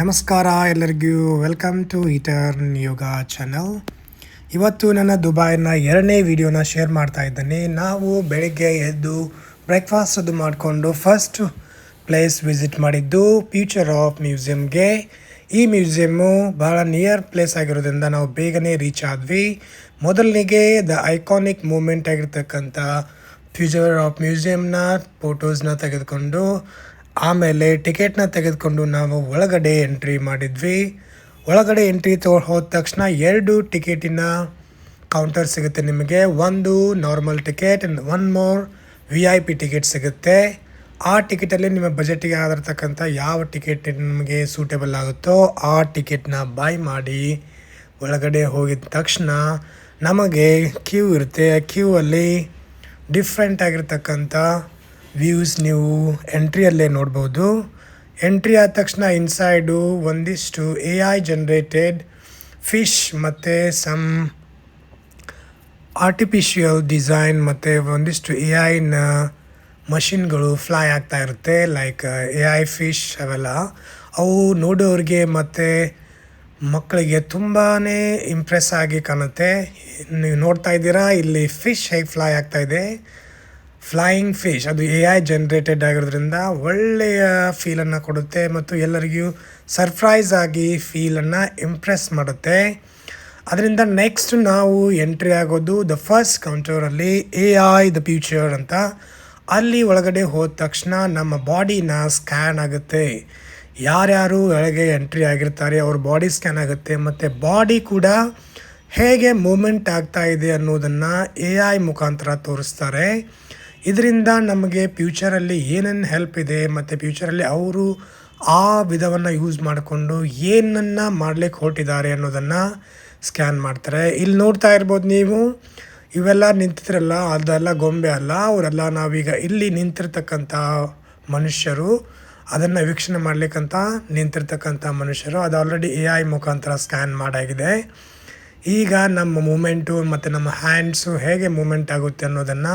ನಮಸ್ಕಾರ ಎಲ್ಲರಿಗೂ. Welcome to eastern yoga channel ಇವತ್ತು ನನ್ನ ದುಬೈನ ಎರಡನೇ ವಿಡಿಯೋನ ಶೇರ್ ಮಾಡ್ತಾ ಇದ್ದೇನೆ. ನಾವು ಬೆಳಿಗ್ಗೆ ಎದ್ದು ಬ್ರೇಕ್ಫಾಸ್ಟ್ ಅದು ಮಾಡಿಕೊಂಡು ಫಸ್ಟ್ ಪ್ಲೇಸ್ ವಿಸಿಟ್ ಮಾಡಿದ್ದು ಫ್ಯೂಚರ್ ಆಫ್ ಮ್ಯೂಸಿಯಮ್ಗೆ ಈ ಮ್ಯೂಸಿಯಮ್ಮು ಭಾಳ ನಿಯರ್ ಪ್ಲೇಸ್ ಆಗಿರೋದ್ರಿಂದ ನಾವು ಬೇಗನೆ ರೀಚ್ ಆದ್ವಿ. ಮೊದಲನಿಗೆ ದ ಐಕಾನಿಕ್ ಮೂಮೆಂಟ್ ಆಗಿರ್ತಕ್ಕಂಥ ಫ್ಯೂಚರ್ ಆಫ್ ಮ್ಯೂಸಿಯಮ್ನ ಫೋಟೋಸ್ನ ತೆಗೆದುಕೊಂಡು ಆಮೇಲೆ ಟಿಕೆಟ್ನ ತೆಗೆದುಕೊಂಡು ನಾವು ಒಳಗಡೆ ಎಂಟ್ರಿ ಮಾಡಿದ್ವಿ. ಒಳಗಡೆ ಎಂಟ್ರಿ ತೊ, ಹೋದ ತಕ್ಷಣ ಎರಡು ಟಿಕೆಟಿನ ಕೌಂಟರ್ ಸಿಗುತ್ತೆ ನಿಮಗೆ. ಒಂದು normal ticket and one more V I P ticket ಸಿಗುತ್ತೆ. ಆ ಟಿಕೆಟಲ್ಲಿ ನಿಮ್ಮ ಬಜೆಟಿಗೆ ಆಗಿರ್ತಕ್ಕಂಥ ಯಾವ ಟಿಕೆಟ್ ನಿಮಗೆ ಸೂಟೇಬಲ್ ಆಗುತ್ತೋ ಆ ಟಿಕೆಟ್ನ ಬೈ ಮಾಡಿ ಒಳಗಡೆ ಹೋಗಿದ ತಕ್ಷಣ ನಮಗೆ ಕ್ಯೂ ಇರುತ್ತೆ. ಆ ಕ್ಯೂ ಅಲ್ಲಿ ಡಿಫ್ರೆಂಟ್ ಆಗಿರ್ತಕ್ಕಂಥ ವ್ಯೂಸ್ ನೀವು ಎಂಟ್ರಿಯಲ್ಲೇ ನೋಡ್ಬೋದು. ಎಂಟ್ರಿ ಆದ ತಕ್ಷಣ ಇನ್ಸೈಡು ಒಂದಿಷ್ಟು ಎ ಐ ಜನ್ರೇಟೆಡ್ ಫಿಶ್ ಮತ್ತು ಸಮ್ ಆರ್ಟಿಫಿಷಿಯಲ್ ಡಿಸೈನ್ ಮತ್ತು ಒಂದಿಷ್ಟು ಎ ಐನ ಮಷಿನ್ಗಳು ಫ್ಲೈ ಆಗ್ತಾ ಇರುತ್ತೆ. ಲೈಕ್ ಎ ಐ ಫಿಶ್ ಅವೆಲ್ಲ. ಅವು ನೋಡೋರಿಗೆ ಮತ್ತು ಮಕ್ಕಳಿಗೆ ತುಂಬಾ ಇಂಪ್ರೆಸ್ ಆಗಿ ಕಾಣುತ್ತೆ. ನೀವು ನೋಡ್ತಾ ಇದ್ದೀರಾ, ಇಲ್ಲಿ ಫಿಶ್ ಹೇಗೆ ಫ್ಲೈ ಆಗ್ತಾಯಿದೆ ಫ್ಲೈಯಿಂಗ್ ಫಿಶ್ ಅದು ಎ ಐ ಜನ್ರೇಟೆಡ್ ಆಗಿರೋದ್ರಿಂದ ಒಳ್ಳೆಯ ಫೀಲನ್ನು ಕೊಡುತ್ತೆ ಮತ್ತು ಎಲ್ಲರಿಗೂ ಸರ್ಪ್ರೈಸ್ ಆಗಿ ಫೀಲನ್ನು ಇಂಪ್ರೆಸ್ ಮಾಡುತ್ತೆ. ಅದರಿಂದ ನೆಕ್ಸ್ಟ್ ನಾವು ಎಂಟ್ರಿ ಆಗೋದು ದ ಫಸ್ಟ್ ಕೌಂಟರಲ್ಲಿ ಎ ಐ ದ ಫ್ಯೂಚರ್ ಅಂತ. ಅಲ್ಲಿ ಒಳಗಡೆ ಹೋದ ತಕ್ಷಣ ನಮ್ಮ ಬಾಡಿನ ಸ್ಕ್ಯಾನ್ ಆಗುತ್ತೆ. ಯಾರ್ಯಾರು ಒಳಗೆ ಎಂಟ್ರಿ ಆಗಿರ್ತಾರೆ, ಅವ್ರ ಬಾಡಿ ಸ್ಕ್ಯಾನ್ ಆಗುತ್ತೆ ಮತ್ತು ಬಾಡಿ ಕೂಡ ಹೇಗೆ ಮೂಮೆಂಟ್ ಆಗ್ತಾ ಇದೆ ಅನ್ನೋದನ್ನು ಎ ಐ ಮುಖಾಂತರ ತೋರಿಸ್ತಾರೆ. ಇದರಿಂದ ನಮಗೆ ಫ್ಯೂಚರಲ್ಲಿ ಏನೇನು ಹೆಲ್ಪ್ ಇದೆ ಮತ್ತು ಫ್ಯೂಚರಲ್ಲಿ ಅವರು ಆ ವಿಧವನ್ನು ಯೂಸ್ ಮಾಡಿಕೊಂಡು ಏನನ್ನು ಮಾಡ್ಲಿಕ್ಕೆ ಹೊರಟಿದ್ದಾರೆ ಅನ್ನೋದನ್ನು ಸ್ಕ್ಯಾನ್ ಮಾಡ್ತಾರೆ. ಇಲ್ಲಿ ನೋಡ್ತಾ ಇರ್ಬೋದು ನೀವು, ಇವೆಲ್ಲ ನಿಂತಿದ್ರಲ್ಲ, ಅದೆಲ್ಲ ಗೊಂಬೆ ಅಲ್ಲ, ಅವರೆಲ್ಲ ನಾವೀಗ ಇಲ್ಲಿ ನಿಂತಿರ್ತಕ್ಕಂಥ ಮನುಷ್ಯರು, ಅದನ್ನು ವೀಕ್ಷಣೆ ಮಾಡಲಿಕ್ಕಂತ ನಿಂತಿರ್ತಕ್ಕಂಥ ಮನುಷ್ಯರು. ಅದು ಆಲ್ರೆಡಿ ಎ ಐ ಮುಖಾಂತರ ಸ್ಕ್ಯಾನ್ ಮಾಡಾಗಿದೆ. ಈಗ ನಮ್ಮ ಮೂಮೆಂಟು ಮತ್ತು ನಮ್ಮ ಹ್ಯಾಂಡ್ಸು ಹೇಗೆ ಮೂಮೆಂಟ್ ಆಗುತ್ತೆ ಅನ್ನೋದನ್ನು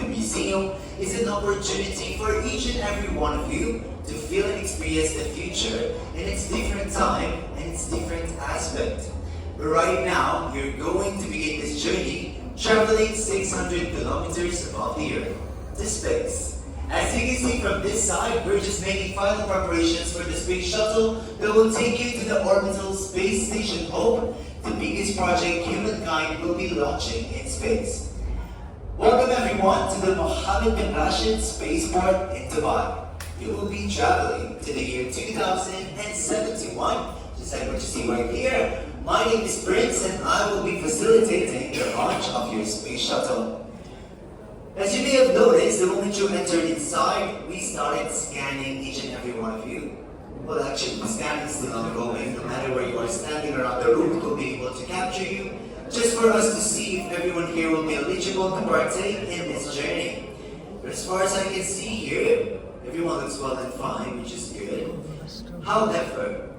the museum is an opportunity for each and every one of you to feel and experience the future in its different time and its different aspect. But Right now, you're going to begin this journey traveling 600 kilometers above the Earth to space. As you can see from this side, we're just making final preparations for the space shuttle that will take you to the orbital space station Hope, the biggest project humankind will be launching in space. Welcome everyone to the Mohammed bin Rashid Spaceport in Dubai. You will be traveling to the year 2071, just like what you see right here. My name is Prince and I will be facilitating the launch of your space shuttle. As you may have noticed, the moment you entered inside, we started scanning each and every one of you. Well, actually, the scanning is still ongoing. No matter where you are standing around the room, we'll be able to capture you, just for us to see if everyone here will be eligible to partake in this journey. But as far as I can see here, everyone looks well and fine, which is good. However,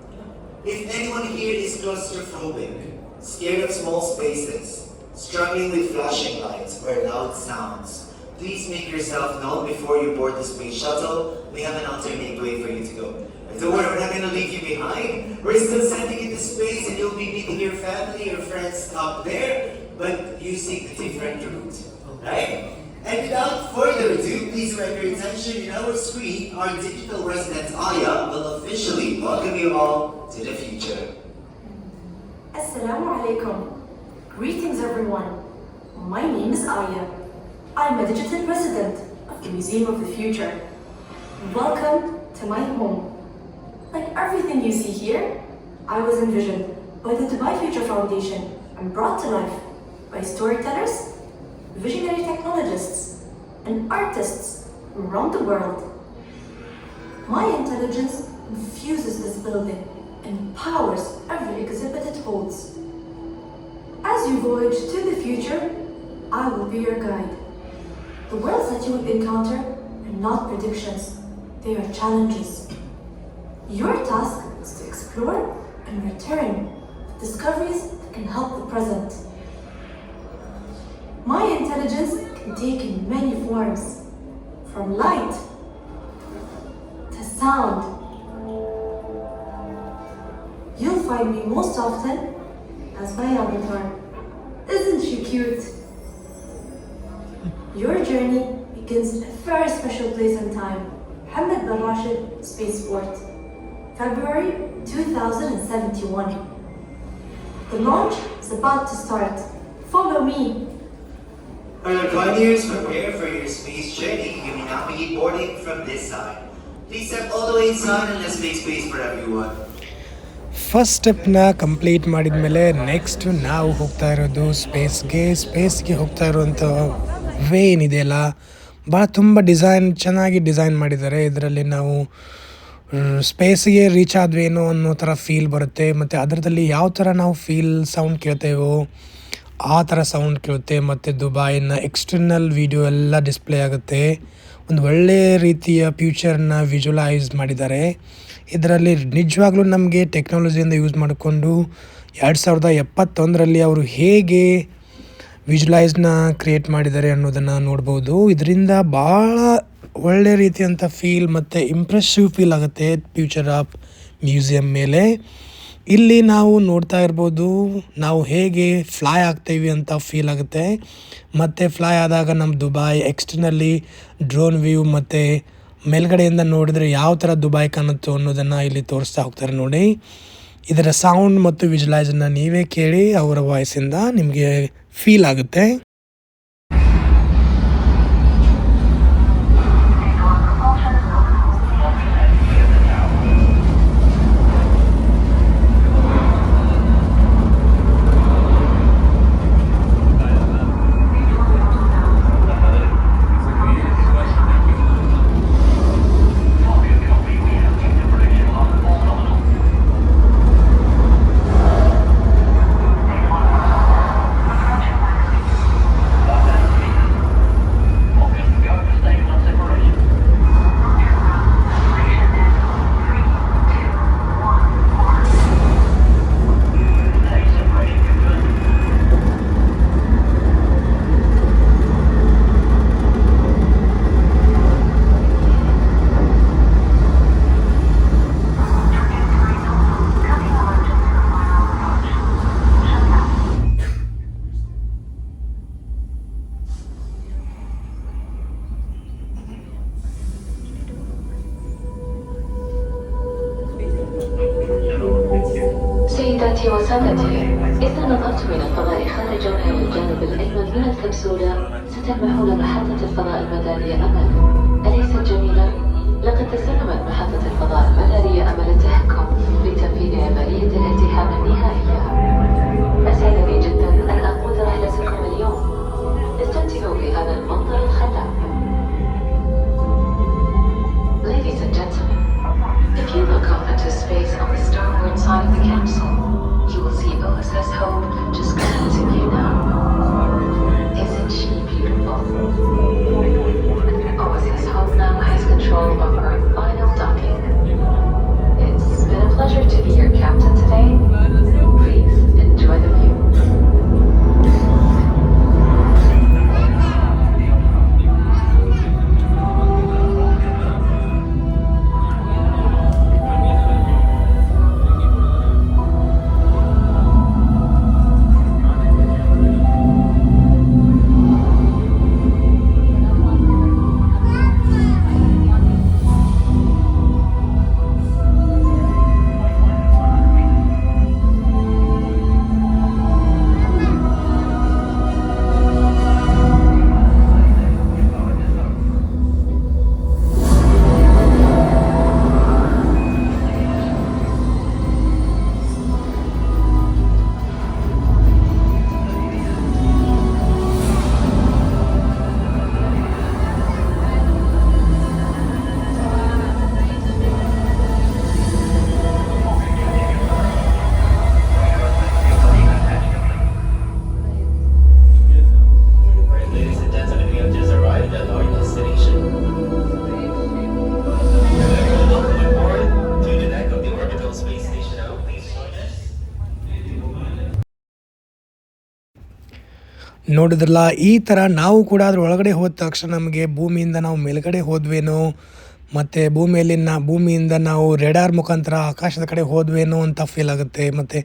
if anyone here is claustrophobic, scared of small spaces, struggling with flashing lights or loud sounds, please make yourself known before you board the space shuttle. We have an alternate way for you to go. Don't worry, we're not going to leave you behind. We're still sending you to space and you'll be meeting your family or friends up there, but you using a different route. Right? And without further ado, please direct your attention in our screen. Our digital resident Aya will officially welcome you all to the future. Assalamu alaikum. Greetings everyone. My name is Aya. I'm a digital resident of the Museum of the Future. Welcome to my home. Like everything you see here, I was envisioned by the Dubai Future Foundation and brought to life by storytellers, visionary technologists, and artists around the world. My intelligence infuses this building and powers every exhibit it holds. As you voyage to the future, I will be your guide. The worlds that you will encounter are not predictions, they are challenges. Your task is to explore and return discoveries that can help the present. My intelligence can take in many forms, from light to sound. You'll find me most often as my avatar. Isn't she cute? Your journey begins in a very special place and time. Mohammed bin Rashid Spaceport, February 2071. The launch is about to start. Follow me. Alright, pioneers, prepare for your space journey. You may now begin boarding from this side. Please step all the way inside and let's make space for everyone. First ಸ್ಟೆಪ್ನ complete ಮಾಡಿದ ಮೇಲೆ next ನಾವು ಹೋಗ್ತಾ ಇರೋದು ಸ್ಪೇಸ್ಗೆ ಸ್ಪೇಸ್ಗೆ ಹೋಗ್ತಾ ಇರುವಂಥ way ಏನಿದೆಯಲ್ಲ ಭಾಳ ತುಂಬ ಡಿಸೈನ್, ಚೆನ್ನಾಗಿ ಡಿಸೈನ್ ಮಾಡಿದ್ದಾರೆ. ಇದರಲ್ಲಿ ನಾವು ಸ್ಪೇಸ್ಗೆ ರೀಚ್ ಆದ್ವೇನೋ ಅನ್ನೋ ಥರ ಫೀಲ್ ಬರುತ್ತೆ. ಮತ್ತು ಅದರದಲ್ಲಿ ಯಾವ ಥರ ನಾವು ಫೀಲ್, ಸೌಂಡ್ ಕೇಳ್ತೇವೋ, ಆ ಥರ ಸೌಂಡ್ ಕೇಳುತ್ತೆ. ಮತ್ತು ದುಬಾಯಿನ ಎಕ್ಸ್ಟರ್ನಲ್ ವಿಡಿಯೋ ಎಲ್ಲ ಡಿಸ್ಪ್ಲೇ ಆಗುತ್ತೆ. ಒಂದು ಒಳ್ಳೆಯ ರೀತಿಯ ಫ್ಯೂಚರ್ನ ವಿಜುವಲೈಸ್ ಮಾಡಿದ್ದಾರೆ. ಇದರಲ್ಲಿ ನಿಜವಾಗ್ಲೂ ನಮಗೆ ಟೆಕ್ನಾಲಜಿಯಿಂದ ಯೂಸ್ ಮಾಡಿಕೊಂಡು ಎರಡು ಸಾವಿರದ ಎಪ್ಪತ್ತೊಂದರಲ್ಲಿ ಅವರು ಹೇಗೆ ವಿಜುವಲೈಸ್ನ ಕ್ರಿಯೇಟ್ ಮಾಡಿದ್ದಾರೆ ಅನ್ನೋದನ್ನು ನೋಡ್ಬೋದು. ಇದರಿಂದ ಭಾಳ ಒಳ್ಳೆ ರೀತಿಯಂಥ ಫೀಲ್ ಮತ್ತು ಇಂಪ್ರೆಸ್ಸಿವ್ ಫೀಲ್ ಆಗುತ್ತೆ ಫ್ಯೂಚರ್ ಆಫ್ ಮ್ಯೂಸಿಯಂ ಮೇಲೆ. ಇಲ್ಲಿ ನಾವು ನೋಡ್ತಾ ಇರ್ಬೋದು, ನಾವು ಹೇಗೆ ಫ್ಲೈ ಆಗ್ತೀವಿ ಅಂತ ಫೀಲ್ ಆಗುತ್ತೆ. ಮತ್ತು ಫ್ಲೈ ಆದಾಗ ನಮ್ಮ ದುಬಾಯ್ ಎಕ್ಸ್ಟರ್ನಲ್ಲಿ ಡ್ರೋನ್ ವ್ಯೂ ಮತ್ತು ಮೇಲ್ಗಡೆಯಿಂದ ನೋಡಿದರೆ ಯಾವ ಥರ ದುಬಾಯ್ ಕಾಣುತ್ತೋ ಅನ್ನೋದನ್ನು ಇಲ್ಲಿ ತೋರಿಸ್ತಾ ಹೋಗ್ತಾರೆ ನೋಡಿ. ಇದರ ಸೌಂಡ್ ಮತ್ತು ವಿಜುಲೈಸನ್ನು ನೀವೇ ಕೇಳಿ, ಅವರ ವಾಯ್ಸಿಂದ ನಿಮಗೆ ಫೀಲ್ ಆಗುತ್ತೆ سيداتي وسادتي إذا نظرت من الفضاء خارجا إلى الجانب الأيمن من الكبسولة. ستلمحون محطة الفضاء المدارية أمل أليست جميلة؟ لقد تسلمت محطة الفضاء المدارية أمل التحكم لتنفيذ عملية الالتحام النهائية. أسعدني جدا أن أقود رحلتكم اليوم. استمتعوا بهذا المنظر الخلاب. Ladies and gentlemen, if you look up into space on the starboard side of the capsule, pleasure to be your captain ನೋಡಿದ್ರಲ್ಲ, ಈ ಥರ ನಾವು ಕೂಡ ಅದ್ರ ಒಳಗಡೆ ಹೋದ ತಕ್ಷಣ ನಮಗೆ ಭೂಮಿಯಿಂದ ನಾವು ಮೇಲ್ಗಡೆ ಹೋದ್ವೇನೋ? ಮತ್ತು ಭೂಮಿಯಲ್ಲಿ ನಾ ಭೂಮಿಯಿಂದ ನಾವು ರೆಡಾರ್ ಮುಖಾಂತರ ಆಕಾಶದ ಕಡೆ ಹೋದ್ವೇನೋ ಅಂತ ಫೀಲ್ ಆಗುತ್ತೆ. ಮತ್ತು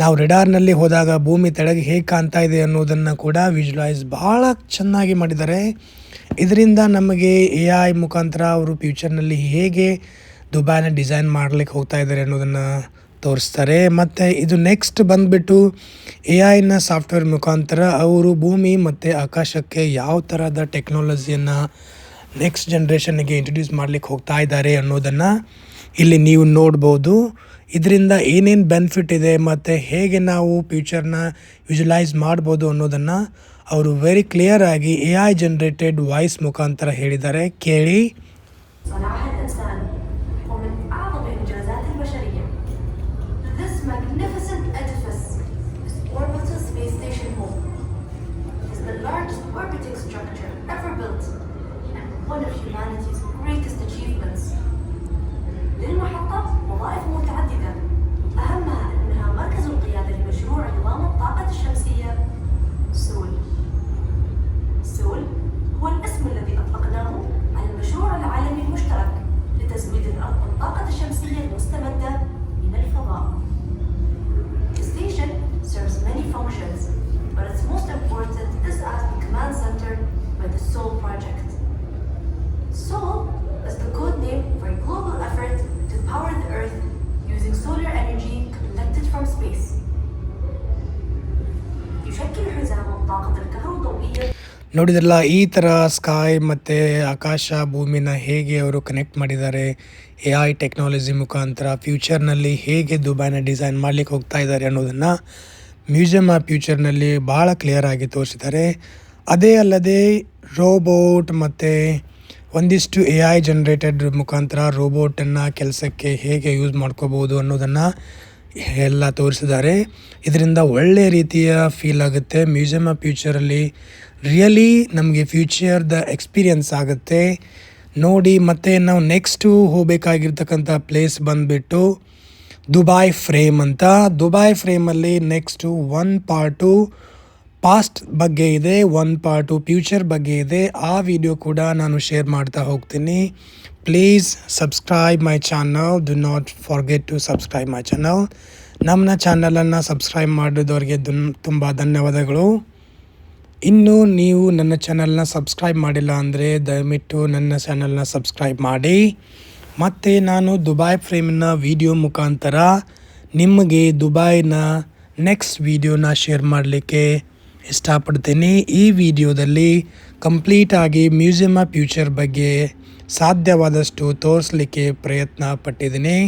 ನಾವು ರೆಡಾರ್ನಲ್ಲಿ ಹೋದಾಗ ಭೂಮಿ ತೆಳಗೆ ಹೇಗೆ ಕಾಣ್ತಾ ಇದೆ ಅನ್ನೋದನ್ನು ಕೂಡ ವಿಜುವಲೈಸ್ ಭಾಳ ಚೆನ್ನಾಗಿ ಮಾಡಿದ್ದಾರೆ. ಇದರಿಂದ ನಮಗೆ ಎ ಐ ಮುಖಾಂತರ ಅವರು ಫ್ಯೂಚರ್ನಲ್ಲಿ ಹೇಗೆ ದುಬೈನ ಡಿಸೈನ್ ಮಾಡ್ಲಿಕ್ಕೆ ಹೋಗ್ತಾ ಇದ್ದಾರೆ ಅನ್ನೋದನ್ನು ತೋರಿಸ್ತಾರೆ. ಮತ್ತು ಇದು ನೆಕ್ಸ್ಟ್ ಬಂದುಬಿಟ್ಟು ಎ ಐನ ಸಾಫ್ಟ್ವೇರ್ ಮುಖಾಂತರ ಅವರು ಭೂಮಿ ಮತ್ತು ಆಕಾಶಕ್ಕೆ ಯಾವ ಥರದ ಟೆಕ್ನಾಲಜಿಯನ್ನು ನೆಕ್ಸ್ಟ್ ಜನ್ರೇಷನ್ಗೆ ಇಂಟ್ರಡ್ಯೂಸ್ ಮಾಡಲಿಕ್ಕೆ ಹೋಗ್ತಾ ಇದ್ದಾರೆ ಅನ್ನೋದನ್ನು ಇಲ್ಲಿ ನೀವು ನೋಡ್ಬೋದು. ಇದರಿಂದ ಏನೇನು ಬೆನಿಫಿಟ್ ಇದೆ ಮತ್ತು ಹೇಗೆ ನಾವು ಫ್ಯೂಚರ್ನ ವಿಜುವಲೈಸ್ ಮಾಡ್ಬೋದು ಅನ್ನೋದನ್ನು ಅವರು ವೆರಿ ಕ್ಲಿಯರ್ ಆಗಿ ಎ ಐ ಜನ್ರೇಟೆಡ್ ವಾಯ್ಸ್ ಮುಖಾಂತರ ಹೇಳಿದ್ದಾರೆ. ಕೇಳಿ. ನೋಡಿದ್ರಲ್ಲ, ಈ ಥರ ಸ್ಕೈ ಮತ್ತು ಆಕಾಶ ಭೂಮಿನ ಹೇಗೆ ಅವರು ಕನೆಕ್ಟ್ ಮಾಡಿದ್ದಾರೆ ಎ ಐ ಟೆಕ್ನಾಲಜಿ ಮುಖಾಂತರ ಫ್ಯೂಚರ್ನಲ್ಲಿ ಹೇಗೆ ದುಬೈನ ಡಿಸೈನ್ ಮಾಡಲಿಕ್ಕೆ ಹೋಗ್ತಾ ಇದ್ದಾರೆ ಅನ್ನೋದನ್ನು ಮ್ಯೂಸಿಯಮ್ ಆಫ್ ಫ್ಯೂಚರ್ನಲ್ಲಿ ಭಾಳ ಕ್ಲಿಯರ್ ಆಗಿ ತೋರಿಸಿದ್ದಾರೆ. ಅದೇ ಅಲ್ಲದೆ ರೋಬೋಟ್ ಮತ್ತು ಒಂದಿಷ್ಟು ಎ ಐ ಜನ್ರೇಟೆಡ್ ಮುಖಾಂತರ ರೋಬೋಟನ್ನು ಕೆಲಸಕ್ಕೆ ಹೇಗೆ ಯೂಸ್ ಮಾಡ್ಕೋಬೋದು ಅನ್ನೋದನ್ನು ಎಲ್ಲ ತೋರಿಸಿದ್ದಾರೆ. ಇದರಿಂದ ಒಳ್ಳೆಯ ರೀತಿಯ ಫೀಲ್ ಆಗುತ್ತೆ. ಮ್ಯೂಸಿಯಮ್ ಆಫ್ ಫ್ಯೂಚರಲ್ಲಿ ರಿಯಲಿ ನಮಗೆ ಫ್ಯೂಚರ್ದ ಎಕ್ಸ್ಪೀರಿಯನ್ಸ್ ಆಗುತ್ತೆ. ನೋಡಿ, ಮತ್ತು ನಾವು ನೆಕ್ಸ್ಟು ಹೋಗಬೇಕಾಗಿರ್ತಕ್ಕಂಥ ಪ್ಲೇಸ್ ಬಂದುಬಿಟ್ಟು ದುಬಾಯ್ ಫ್ರೇಮ್ ಅಂತ. ದುಬಾಯ್ ಫ್ರೇಮಲ್ಲಿ ನೆಕ್ಸ್ಟು ಒನ್ ಪಾರ್ಟು ಪಾಸ್ಟ್ ಬಗ್ಗೆ ಇದೆ ಒನ್ ಪಾರ್ಟು ಫ್ಯೂಚರ್ ಬಗ್ಗೆ ಇದೆ. ಆ ವಿಡಿಯೋ ಕೂಡ ನಾನು ಶೇರ್ ಮಾಡ್ತಾ ಹೋಗ್ತೀನಿ. Please subscribe my channel do not forget to subscribe my channel ನಮ್ಮ ಚಾನಲನ್ನು ಸಬ್ಸ್ಕ್ರೈಬ್ ಮಾಡಿದವ್ರಿಗೆ ದುನ್ ತುಂಬ ಧನ್ಯವಾದಗಳು. ಇನ್ನು ನೀವು ನನ್ನ ಚಾನಲ್ನ ಸಬ್ಸ್ಕ್ರೈಬ್ ಮಾಡಿಲ್ಲ ಅಂದರೆ ದಯವಿಟ್ಟು ನನ್ನ ಚಾನಲ್ನ ಸಬ್ಸ್ಕ್ರೈಬ್ ಮಾಡಿ. ಮತ್ತು ನಾನು ದುಬಾಯ್ ಫ್ರೇಮ್ನ ವಿಡಿಯೋ ಮುಖಾಂತರ ನಿಮಗೆ ದುಬೈನ ನೆಕ್ಸ್ಟ್ ವಿಡಿಯೋನ ಶೇರ್ ಮಾಡಲಿಕ್ಕೆ ಇಷ್ಟಪಡ್ತೀನಿ. ಈ ವಿಡಿಯೋದಲ್ಲಿ ಕಂಪ್ಲೀಟಾಗಿ ಮ್ಯೂಸಿಯಮ್ ಫ್ಯೂಚರ್ ಬಗ್ಗೆ ಸಾಧ್ಯವಾದಷ್ಟು ತೋರಿಸಲಿಕ್ಕೆ ಪ್ರಯತ್ನ ಪಟ್ಟಿದ್ದೀನಿ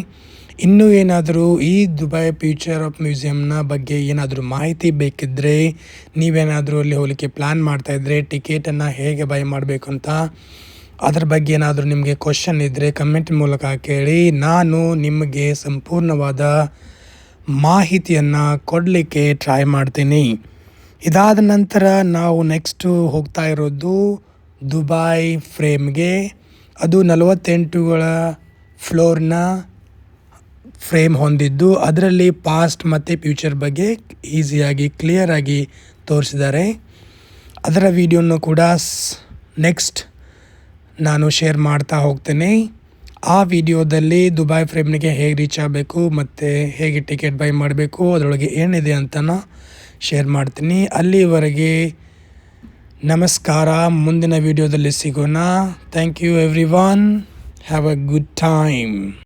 ಇನ್ನೂ ಏನಾದರೂ ಈ ದುಬೈ ಫ್ಯೂಚರ್ ಆಫ್ ಮ್ಯೂಸಿಯಂನ ಬಗ್ಗೆ ಏನಾದರೂ ಮಾಹಿತಿ ಬೇಕಿದ್ದರೆ ನೀವೇನಾದರೂ ಅಲ್ಲಿ ಹೋಗಲಿಕ್ಕೆ ಪ್ಲ್ಯಾನ್ ಮಾಡ್ತಾಯಿದ್ರೆ ಟಿಕೆಟನ್ನು ಹೇಗೆ ಬೈ ಮಾಡಬೇಕು ಅಂತ ಅದ್ರ ಬಗ್ಗೆ ಏನಾದರೂ ನಿಮಗೆ ಕ್ವಶನ್ ಇದ್ದರೆ ಕಮೆಂಟ್ ಮೂಲಕ ಕೇಳಿ ನಾನು ನಿಮಗೆ ಸಂಪೂರ್ಣವಾದ ಮಾಹಿತಿಯನ್ನು ಕೊಡಲಿಕ್ಕೆ ಟ್ರೈ ಮಾಡ್ತೀನಿ. ಇದಾದ ನಂತರ ನಾವು ನೆಕ್ಸ್ಟು ಹೋಗ್ತಾ ಇರೋದು ದುಬೈ ಫ್ರೇಮ್ಗೆ. ಅದು ನಲವತ್ತೆಂಟುಗಳ ಫ್ಲೋರ್ನ ಫ್ರೇಮ್ ಹೊಂದಿದ್ದು ಅದರಲ್ಲಿ ಪಾಸ್ಟ್ ಮತ್ತು ಫ್ಯೂಚರ್ ಬಗ್ಗೆ ಈಸಿಯಾಗಿ ಕ್ಲಿಯರಾಗಿ ತೋರಿಸಿದ್ದಾರೆ. ಅದರ ವಿಡಿಯೋನು ಕೂಡ ನೆಕ್ಸ್ಟ್ ನಾನು ಶೇರ್ ಮಾಡ್ತಾ ಹೋಗ್ತೇನೆ. ಆ ವಿಡಿಯೋದಲ್ಲಿ ದುಬೈ ಫ್ರೇಮ್ನಿಗೆ ಹೇಗೆ ರೀಚ್ ಆಗಬೇಕು ಮತ್ತು ಹೇಗೆ ಟಿಕೆಟ್ ಬೈ ಮಾಡಬೇಕು, ಅದರೊಳಗೆ ಏನಿದೆ ಅಂತನೂ ಶೇರ್ ಮಾಡ್ತೀನಿ. ಅಲ್ಲಿವರೆಗೆ ನಮಸ್ಕಾರ. ಮುಂದಿನ ವಿಡಿಯೋದಲ್ಲಿ ಸಿಗೋಣ. Thank you everyone have a good time